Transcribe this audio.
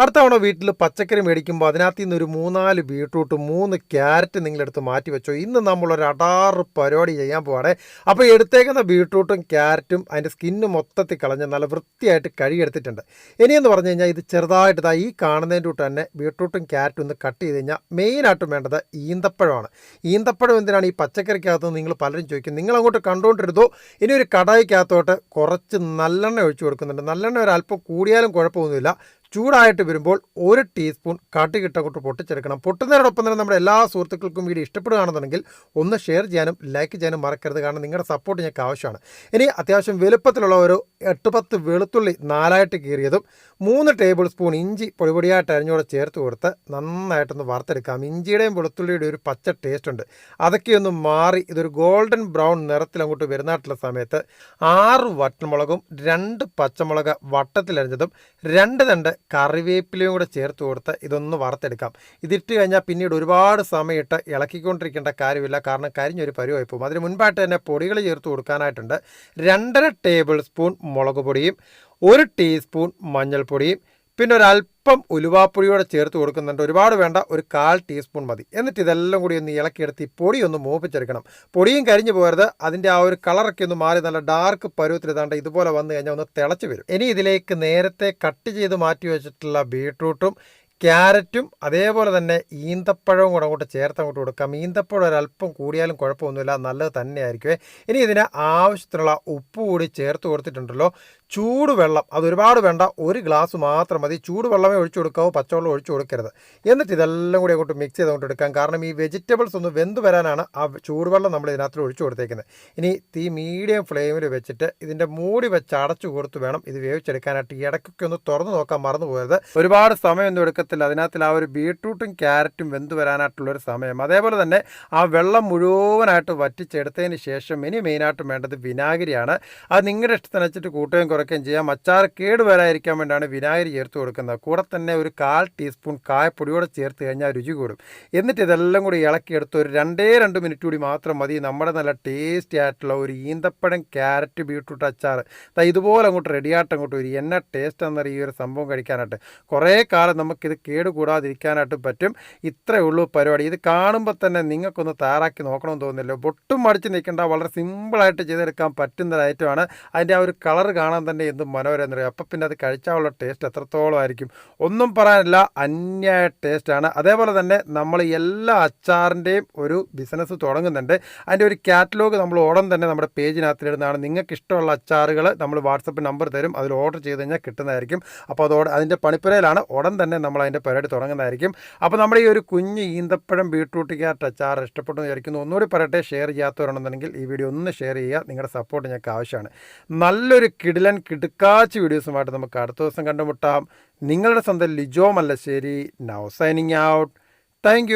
അടുത്ത തവണ വീട്ടിൽ പച്ചക്കറി മേടിക്കുമ്പോൾ അതിനകത്ത് നിന്ന് ഒരു മൂന്നാൽ ബീട്രൂട്ട് മൂന്ന് ക്യാരറ്റ് നിങ്ങളെടുത്ത് മാറ്റി വെച്ചോ. ഇന്ന് നമ്മളൊരു അടാറ് പരിപാടി ചെയ്യാൻ പോവാണേ. അപ്പോൾ എടുത്തേക്കുന്ന ബീട്രൂട്ടും ക്യാരറ്റും അതിന്റെ സ്കിന്ന് മൊത്തത്തിൽ കളഞ്ഞ് നല്ല വൃത്തിയായിട്ട് കഴുകിയെടുത്തിട്ടുണ്ട്. ഇനിയെന്ന് പറഞ്ഞു കഴിഞ്ഞാൽ ഇത് ചെറുതായിട്ട് ഈ കാണുന്നതിന്റെ കൂട്ട് തന്നെ ബീട്രൂട്ടും ക്യാരറ്റും ഒന്ന് കട്ട് ചെയ്ത് കഴിഞ്ഞാൽ മെയിനായിട്ടും വേണ്ടത് ഈന്തപ്പഴമാണ്. ഈന്തപ്പഴം എന്തിനാണ് ഈ പച്ചക്കറിക്കകത്ത് നിങ്ങൾ പലരും ചോദിക്കും. നിങ്ങൾ അങ്ങോട്ട് ഇനി ഒരു കടായിക്കകത്തോട്ട് കുറച്ച് നല്ലെണ്ണ ഒഴിച്ചു കൊടുക്കുന്നുണ്ട്. നല്ലെണ്ണ ഒരു അല്പം കൂടിയാലും കുഴപ്പമൊന്നുമില്ല. ചൂടായിട്ട് വരുമ്പോൾ ഒരു ടീസ്പൂൺ കാട്ടുകിട്ടങ്ങോട്ട് പൊട്ടിച്ചെടുക്കണം. പൊട്ടുന്നതിനോടൊപ്പം തന്നെ നമ്മുടെ എല്ലാ സുഹൃത്തുക്കൾക്കും വീഡിയോ ഇഷ്ടപ്പെടുകയാണെന്നുണ്ടെങ്കിൽ ഒന്ന് ഷെയർ ചെയ്യാനും ലൈക്ക് ചെയ്യാനും മറക്കരുത്. കാരണം നിങ്ങളുടെ സപ്പോർട്ട് ഞങ്ങൾക്ക് ആവശ്യമാണ്. ഇനി അത്യാവശ്യം വലുപ്പത്തിലുള്ള ഒരു എട്ട് പത്ത് വെളുത്തുള്ളി നാലായിട്ട് കീറിയതും മൂന്ന് ടേബിൾ സ്പൂൺ ഇഞ്ചി പൊടിപൊടിയായിട്ട് അരിഞ്ഞോടെ ചേർത്ത് കൊടുത്ത് നന്നായിട്ടൊന്ന് വറുത്തെടുക്കാം. ഇഞ്ചിയുടെയും വെളുത്തുള്ളിയുടെയും ഒരു പച്ച ടേസ്റ്റ് ഉണ്ട്. അതൊക്കെ ഒന്ന് മാറി ഇതൊരു ഗോൾഡൻ ബ്രൗൺ നിറത്തിൽ അങ്ങോട്ട് വരുന്നായിട്ടുള്ള സമയത്ത് ആറ് വട്ടമുളകും രണ്ട് പച്ചമുളക് വട്ടത്തിലരിഞ്ഞതും രണ്ട് തണ്ട് കറിവേപ്പിലയും കൂടെ ചേർത്ത് കൊടുത്ത് ഇതൊന്ന് വറുത്തെടുക്കാം. ഇതിട്ട് കഴിഞ്ഞാൽ പിന്നീട് ഒരുപാട് സമയമിട്ട് ഇളക്കിക്കൊണ്ടിരിക്കേണ്ട കാര്യമില്ല. കാരണം കരിഞ്ഞൊരു പരുവായി പോകും. അതിന് മുൻപായിട്ട് തന്നെ പൊടികൾ ചേർത്ത് കൊടുക്കാനായിട്ടുണ്ട്. രണ്ടര ടേബിൾ സ്പൂൺ മുളക് പൊടിയും ഒരു ടീസ്പൂൺ മഞ്ഞൾപ്പൊടിയും പിന്നെ ഒരല്പം ഉലുവാപ്പൊടിയോടെ ചേർത്ത് കൊടുക്കുന്നുണ്ട്. ഒരുപാട് വേണ്ട ഒരു കാൽ ടീസ്പൂൺ മതി. എന്നിട്ട് ഇതെല്ലാം കൂടി ഒന്ന് ഇളക്കിയെടുത്ത് ഈ പൊടി ഒന്ന് മൂപ്പിച്ചെടുക്കണം. പൊടിയും കരിഞ്ഞു പോകരുത്. അതിന്റെ ആ ഒരു കളറൊക്കെ ഒന്ന് മാറി നല്ല ഡാർക്ക് പരുവത്തിൽ ഇതാണ്ട് ഇതുപോലെ വന്നു കഴിഞ്ഞാൽ ഒന്ന് തിളച്ച് വരും. ഇനി ഇതിലേക്ക് നേരത്തെ കട്ട് ചെയ്ത് മാറ്റി വെച്ചിട്ടുള്ള ബീട്രൂട്ടും ക്യാരറ്റും അതേപോലെ തന്നെ ഈന്തപ്പഴവും കൂടെ അങ്ങോട്ട് ചേർത്ത് അങ്ങോട്ട് കൊടുക്കാം. ഈന്തപ്പഴം ഒരല്പം കൂടിയാലും കുഴപ്പമൊന്നുമില്ല നല്ലത് തന്നെയായിരിക്കുമേ ഇനി ഇതിന് ആവശ്യത്തിനുള്ള ഉപ്പ് കൂടി ചേർത്ത് കൊടുത്തിട്ടുണ്ടല്ലോ. ചൂടുവെള്ളം അത് ഒരുപാട് വേണ്ട ഒരു ഗ്ലാസ് മാത്രം മതി. ചൂടുവെള്ളമേ ഒഴിച്ചു കൊടുക്കാവൂ പച്ചവെള്ളം ഒഴിച്ചു കൊടുക്കരുത്. എന്നിട്ട് ഇതെല്ലാം കൂടി അങ്ങോട്ട് മിക്സ് ചെയ്ത് എടുക്കാം. കാരണം ഈ വെജിറ്റബിൾസ് ഒന്ന് വെന്ത് വരാനാണ് ആ ചൂടുവെള്ളം നമ്മൾ ഇതിനകത്ത് ഒഴിച്ചു കൊടുത്തേക്കുന്നത്. ഇനി തീ മീഡിയം ഫ്ലെയിമിൽ വെച്ചിട്ട് ഇതിന്റെ മൂടി വെച്ച് അടച്ചു കൊടുത്ത് വേണം ഇത് വേവിച്ചെടുക്കാനായിട്ട്. ഇടയ്ക്കൊക്കെ ഒന്ന് തുറന്നു നോക്കാൻ മറന്നു പോയത് ഒരുപാട് സമയമൊന്നും എടുക്കത്തില്ല അതിനകത്ത് ആ ഒരു ബീട്രൂട്ടും ക്യാരറ്റും വെന്ത് വരാനായിട്ടുള്ളൊരു സമയം. അതേപോലെ തന്നെ ആ വെള്ളം മുഴുവനായിട്ട് വറ്റിച്ചെടുത്തതിന് ശേഷം ഇനി മെയിനായിട്ടും വേണ്ടത് വിനാഗിരിയാണ്. അത് നിങ്ങളുടെ ഇഷ്ടത്തിനനുസരിച്ച് കൂട്ടുകയും കുറയ്ക്കുകയും ചെയ്യാം. അച്ചാർ കേട് വരാതിരിക്കാൻ വേണ്ടിയാണ് വിനാഗിരി ചേർത്ത് കൊടുക്കുന്നത്. കൂടെ തന്നെ ഒരു കാൽ ടീസ്പൂൺ കായപ്പൊടിയോടെ ചേർത്ത് കഴിഞ്ഞാൽ രുചി കൂടും. എന്നിട്ട് ഇതെല്ലാം കൂടി ഇളക്കിയെടുത്ത് ഒരു രണ്ടേ രണ്ട് മിനിറ്റ് കൂടി മാത്രം മതി. നമ്മുടെ നല്ല ടേസ്റ്റി ആയിട്ടുള്ള ഒരു ഈന്തപ്പഴം ക്യാരറ്റ് ബീട്രൂട്ട് അച്ചാർ. ഇതുപോലെ അങ്ങോട്ട് റെഡിയായിട്ട് അങ്ങോട്ട് വരും എന്നാ ടേസ്റ്റ് എന്നറിയ ഈ ഒരു സംഭവം കഴിക്കാനായിട്ട്. കുറേ കാലം നമുക്കിത് കേട് കൂടാതിരിക്കാനായിട്ട് പറ്റും. ഇത്രയേ ഉള്ളൂ പരിപാടി. ഇത് കാണുമ്പോൾ തന്നെ നിങ്ങൾക്കൊന്ന് തയ്യാറാക്കി നോക്കണമെന്ന് തോന്നുന്നില്ല. ഒട്ടും മടിച്ച് നിൽക്കേണ്ട വളരെ സിമ്പിളായിട്ട് ചെയ്തെടുക്കാൻ പറ്റുന്ന ഐറ്റമാണ്. അതിന്റെ ആ ഒരു കളർ കാണാൻ തന്നെ എന്ത് മനോഹരം അറിയാം അപ്പം പിന്നെ അത് കഴിച്ചാലുള്ള ടേസ്റ്റ് എത്രത്തോളം ആയിരിക്കും? ഒന്നും പറയാനില്ല അന്യായ ടേസ്റ്റാണ്. അതേപോലെ തന്നെ നമ്മൾ എല്ലാ അച്ചാറിന്റെയും ഒരു ബിസിനസ് തുടങ്ങുന്നുണ്ട്. അതിന്റെ ഒരു കാറ്റലോഗ് നമ്മൾ ഉടൻ തന്നെ നമ്മുടെ പേജിനകത്തിലിടുന്നതാണ്. നിങ്ങൾക്ക് ഇഷ്ടമുള്ള അച്ചാറുകൾ നമ്മൾ വാട്സപ്പ് നമ്പർ തരും. അതിൽ ഓർഡർ ചെയ്ത് കഴിഞ്ഞാൽ കിട്ടുന്നതായിരിക്കും. അപ്പോൾ അതോടെ അതിന്റെ പണിപ്പുരയിലാണ്. ഉടൻ തന്നെ നമ്മൾ അതിന്റെ പരിപാടി തുടങ്ങുന്നതായിരിക്കും. അപ്പോൾ നമ്മുടെ ഈ ഒരു കുഞ്ഞ് ഈന്തപ്പഴം ബീട്രൂട്ട് ക്യാരറ്റ് അച്ചാർ ഇഷ്ടപ്പെട്ടു വിചാരിക്കുന്നു. ഒന്നുകൂടി പറയട്ടെ ഷെയർ ചെയ്യാത്തവരുണ്ടെന്നുണ്ടെങ്കിൽ ഈ വീഡിയോ ഒന്ന് ഷെയർ ചെയ്യുക. നിങ്ങളുടെ സപ്പോർട്ട് ഞങ്ങൾക്ക് ആവശ്യമാണ്. നല്ലൊരു കിടിലൻ കിടുക്കാച്ച് വീഡിയോസുമായിട്ട് നമുക്ക് അടുത്ത ദിവസം കണ്ടുമുട്ടാം. നിങ്ങളുടെ സ്വന്തം Lijo Mallassery. Now signing out thank